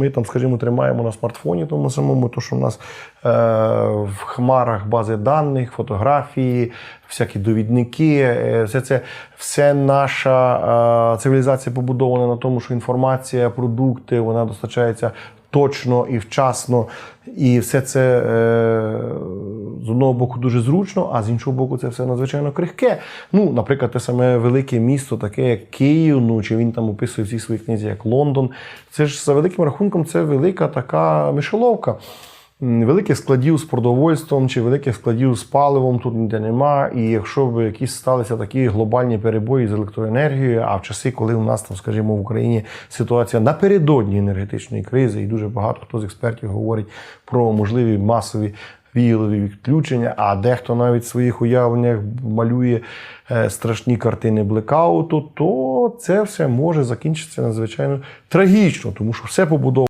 Ми там, скажімо, тримаємо на смартфоні тому самому, то що в нас е, в хмарах бази даних, фотографії, всякі довідники, е, все це все наша е, цивілізація побудована на тому, що інформація, продукти вона достачається точно і вчасно. І все це е, з одного боку дуже зручно, а з іншого боку, це все надзвичайно крихке. Ну, наприклад, те саме велике місто, таке як Київ, ну чи він там описує всі свої книзі, як Лондон. Це ж за великим рахунком, це велика така мишеловка. Великих складів з продовольством чи великих складів з паливом тут ніде нема. І якщо б якісь сталися такі глобальні перебої з електроенергією, а в часи, коли у нас там, скажімо, в Україні ситуація напередодні енергетичної кризи, і дуже багато хто з експертів говорить про можливі масові віялові відключення, а дехто навіть в своїх уявленнях малює е, страшні картини блекауту, то це все може закінчитися надзвичайно трагічно, тому що все побудовано.